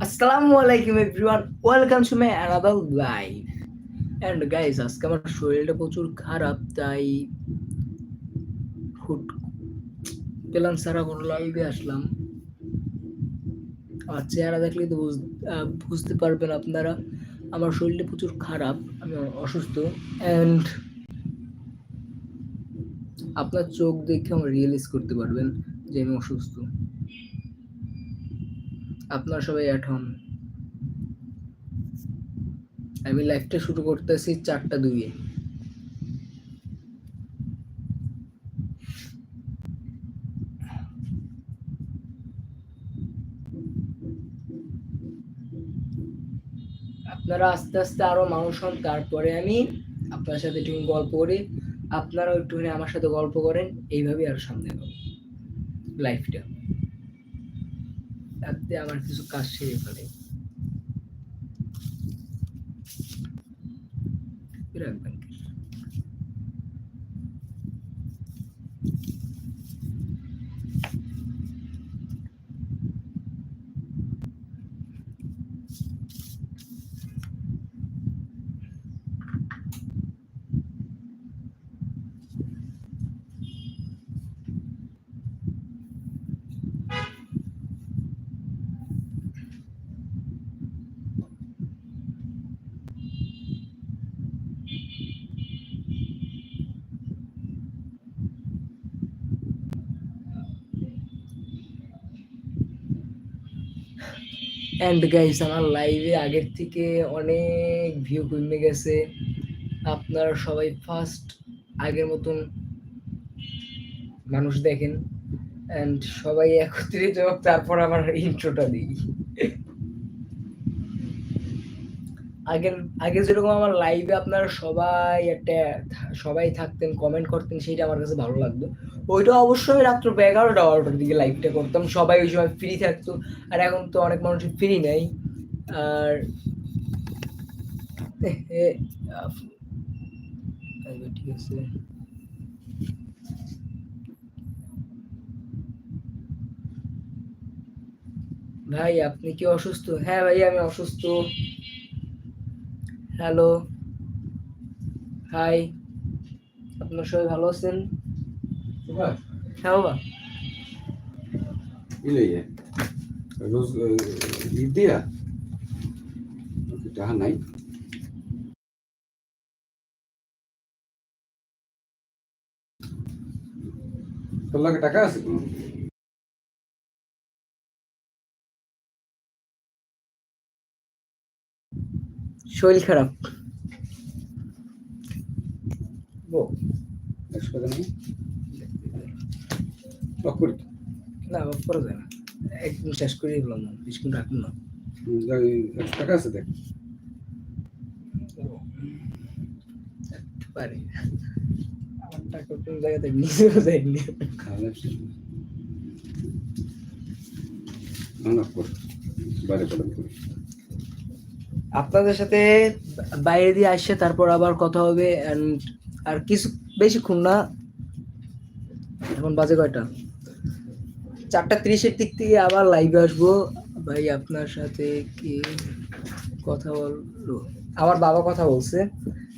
আসসালামু আলাইকুম everyone, welcome to my another live and guys আজকে আমার শরীরটা প্রচুর খারাপ, তাই হুট পেলাম সারা কোনো লাইভে আসলাম। আমার চেহারা দেখলেই তো বুঝ- বুঝতে পারবেন আপনারা। আমার শরীরটা প্রচুর খারাপ, আমি অসুস্থ। অ্যান্ড আপনার চোখ দেখে আমার রিয়েলাইজ করতে পারবেন যে আমি অসুস্থ। আপনারা সবাই অ্যাট হোম আমি লাইফটা শুরু করতেছি চারটা দুইয়ে। আপনারা আস্তে আস্তে আরও মানুষ হন, তারপরে আমি আপনার সাথে একটু গল্প করি। আপনারাও একটুখানি আমার সাথে গল্প করেন, এইভাবেই আর সামনে হবে লাইফটা তাতে আমার কিছু কাজ সেরে ফেলে রাখবেন অ্যান্ড গাইস আমার লাইভে আগের থেকে অনেক ভিউ কমে গেছে। আপনারা সবাই ফার্স্ট আগের মতন মানুষ দেখেন। অ্যান্ড সবাই একত্রিত তারপর আমার ইন্ট্রোটা দিই। আগের আগে যেরকম আমার লাইভে আপনারা সবাই একটা সবাই থাকতেন কমেন্ট করতেন সেইটা আমার কাছে ভালো লাগতো। ওইটা অবশ্যই রাত্র এগারোটা বারোটার দিকে লাইভটা করতাম। সবাই ওই সময় ফ্রি থাকতো। আর এখন তো অনেক মানুষ ফ্রি নেই। আর আচ্ছা, ঠিক আছে। ভাই আপনি কি অসুস্থ? হ্যাঁ ভাই আমি অসুস্থ। হ্যালো হাই আপনার সবাই ভালো আছেন? হ্যাঁ। বাবা। ইলেইয়ে রোজ দিয়া? টাকা নাই। তোর লাগে টাকা আছে কোনো? শরীর খারাপ। না? করা যায় না। একদম শেষ করে দিলাম না বিশ মিনিট রাখুন না। হুম, যাই, একশো টাকা আছে দেখ। পারি। আমার টাকা কোন জায়গাতে নিজেও যায়নি। খাওয়া শেষ বাইরে পড়ে করি আপনাদের সাথে বাইরে দিয়ে আসছে, তারপর আবার কথা হবে, and আর কিছু বেশিক্ষণ না। এখন বাজে কয়টা? চারটা তিরিশের দিক থেকে আবার লাইভে আসব। ভাই, আপনার সাথে কি কথা বলল? আমার বাবা কথা বলছে।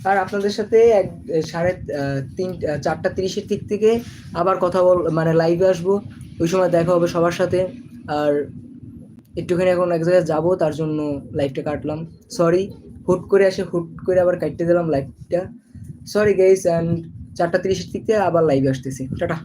আর আপনাদের সাথে এক, সাড়ে তিন চারটা তিরিশের দিক থেকে আবার কথা বল মানে লাইভে আসব। ওই সময় দেখা হবে সবার সাথে। আর একটুখানি এখন এক জায়গায় যাব, তার জন্য লাইভটা কাটলাম। সরি হুট করে আসে হুট করে আবার কাটতে দিলাম লাইভটা সরি গেইস অ্যান্ড চারটা তিরিশের দিক থেকে আবার লাইভে আসতেছি। টাটা।